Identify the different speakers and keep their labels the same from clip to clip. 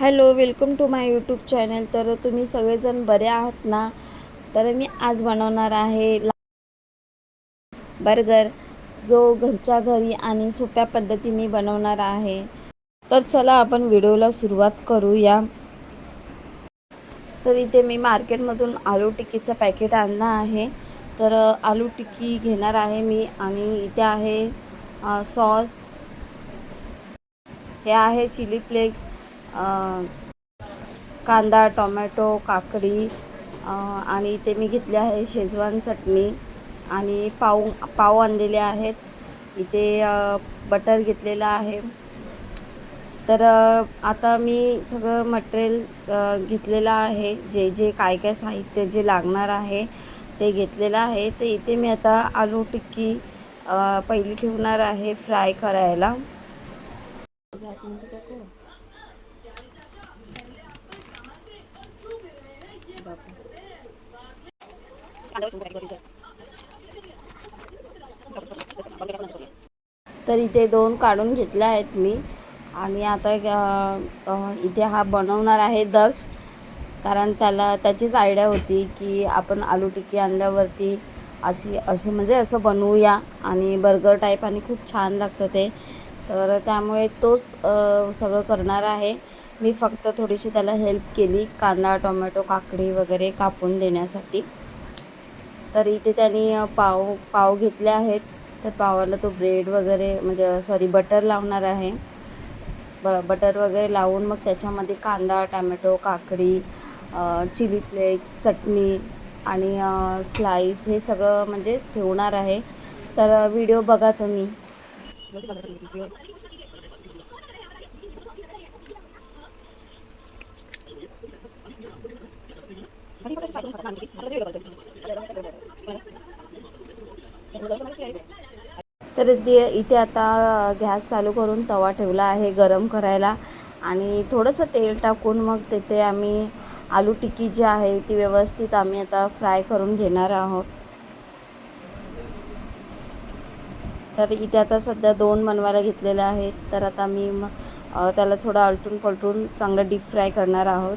Speaker 1: Hello welcome to my YouTube channel. तर तुम्ही सगळेजण बरे आहात ना? तर मी आज बनवणार आहे बर्गर जो घरच्या घरी आणि सोप्या पद्धतीने बनवणार आहे. तर चला आपण व्हिडिओला सुरुवात करूया. तर इथे मी मार्केटमधून आलू टिक्कीचं पॅकेट आणलं आहे. तर आलू टिक्की घेणार आहे मी आणि इथे आहे सॉस. हे आहे चिली फ्लेक्स. कांदा टोमॅटो काकडी आणि इथे मी घेतले आहे शेजवान चटणी आणि पाव पाव आणलेले आहेत. इथे बटर घेतलेलं आहे. तर आता मी सगळं मटेरियल घेतलेलं आहे. जे जे काय काय साहित्य जे लागणार आहे ते घेतलेलं आहे. तर इथे मी आता आलू टिक्की पहिली ठेवणार आहे फ्राय करायला. तर इथे दोन काढून घेतले आहेत मी. आणि आता इथे हा बनवणार आहे दक्ष. कारण त्याला त्याचीच आयडिया होती की आपण आलू टिक्की आणल्यावरती अशी अशी म्हणजे असं बनवूया. आणि बर्गर टाईप आणि खूप छान लागतं ते. तर त्यामुळे तोच सगळं करणार आहे. मी फक्त थोडीशी त्याला हेल्प केली. कांदा टोमॅटो काकडी वगैरे कापून देण्यासाठी. तर इथे त्यांनी पाव पाव घेतले आहेत. तर पावाला तो ब्रेड वगैरे म्हणजे सॉरी बटर लावणार आहे. ब बटर वगैरे लावून मग त्याच्यामध्ये कांदा टॅमॅटो काकडी चिली फ्लेक्स चटणी आणि स्लाईस हे सगळं म्हणजे ठेवणार आहे. तर व्हिडिओ बघा तुम्ही. तर ते इथे आता गॅस चालू करून तवा ठेवला आहे गरम करायला. आणि थोडंसं तेल टाकून मग तिथे आम्ही आलू टिक्की जी आहे ती व्यवस्थित आम्ही आता फ्राय करून घेणार आहोत. तर इथे आता सध्या दोन बनवायला घेतलेले आहेत. तर आता मी त्याला थोडं आलटून पलटून चांगलं डीप फ्राय करणार आहोत.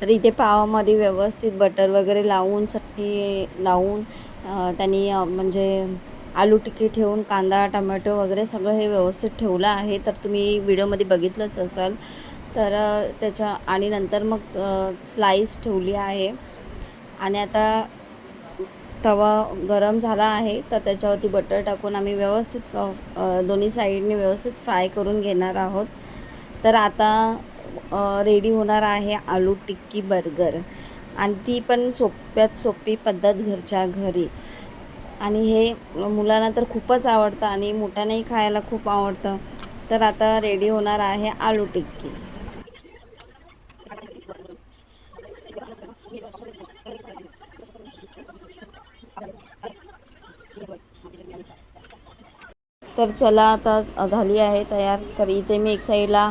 Speaker 1: तर इथे पावामध्ये व्यवस्थित बटर वगैरे लावून चटणी लावून त्यांनी म्हणजे आलू टिक्की ठेवून कांदा टमॅटो वगैरे सगळं हे व्यवस्थित ठेवलं आहे. तर तुम्ही व्हिडिओमध्ये बघितलंच असाल. तर त्याच्या आणि नंतर मग स्लाईस ठेवली आहे. आणि आता तवा गरम झाला आहे तर त्याच्यावरती बटर टाकून आम्ही व्यवस्थित फ- दोन्ही साईडने व्यवस्थित फ्राय करून घेणार आहोत. तर आता रेडी होणार आहे आलू टिक्की बर्गर. आणि ती पण सोप्यात सोपी पद्धत घरच्या घरी. आणि हे मुलांना तर खूपच आवडतं आणि मोठ्यानेही खायला खूप आवडतं. तर आता रेडी होणार आहे आलू टिक्की. तर चला आता झाली आहे तयार. तर इथे मी एक साईडला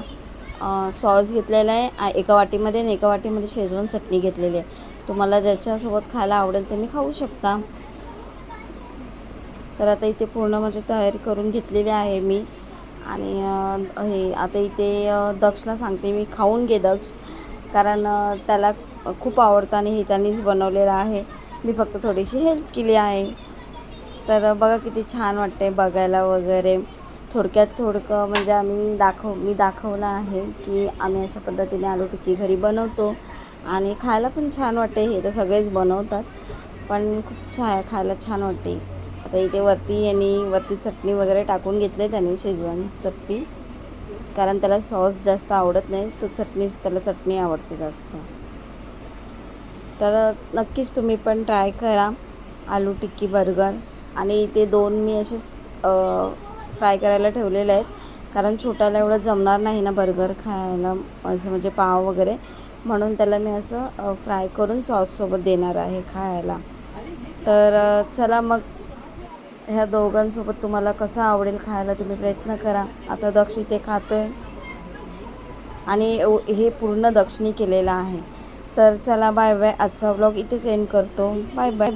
Speaker 1: सॉस घेतलेला आहे. एका वाटीमध्ये आणि एका वाटीमध्ये शेजवान चटणी घेतलेली आहे. तुम्हाला ज्याच्यासोबत खायला आवडेल तुम्ही खाऊ शकता. तर आता इथे पूर्ण म्हणजे तयारी करून घेतलेली आहे मी. आणि हे आता इथे दक्षला सांगते मी खाऊन घे दक्ष. कारण त्याला खूप आवडतं आणि हे त्यांनीच बनवलेलं आहे. मी फक्त थोडीशी हेल्प केली आहे. तर बघा किती छान वाटते बघायला वगैरे. थोडक्यात थोडकं म्हणजे आम्ही दाखव मी दाखवलं आहे की आम्ही अशा पद्धतीने आलू टिक्की घरी बनवतो. आणि खायला पण छान वाटते हे तर सगळेच बनवतात. पण खूप छान खायला छान वाटते आता इथे वरती यांनी वरती चटणी वगैरे टाकून घेतले त्याने शेजवान चटणी. कारण त्याला सॉस जास्त आवडत नाही तो चटणी त्याला चटणी आवडते जास्त. तर नक्कीच तुम्ही पण ट्राय करा आलू टिक्की बर्गर. आणि इथे दोन मी असे फ्राय करायला ठेवलेले आहेत. कारण छोट्याला एवढं जमणार नाही ना बर्गर खायला असं म्हणजे पाव वगैरे. म्हणून त्याला मी असं फ्राय करून सॉससोबत देणार आहे खायला. तर चला मग ह्या दोघांसोबत तुम्हाला कसं आवडेल खायला तुम्ही प्रयत्न करा. आता दक्ष खातो खातोय. आणि एव- हे पूर्ण दक्षिणी केलेलं आहे. तर चला बाय बाय आजचा ब्लॉग इथे सेंड करतो. Bye bye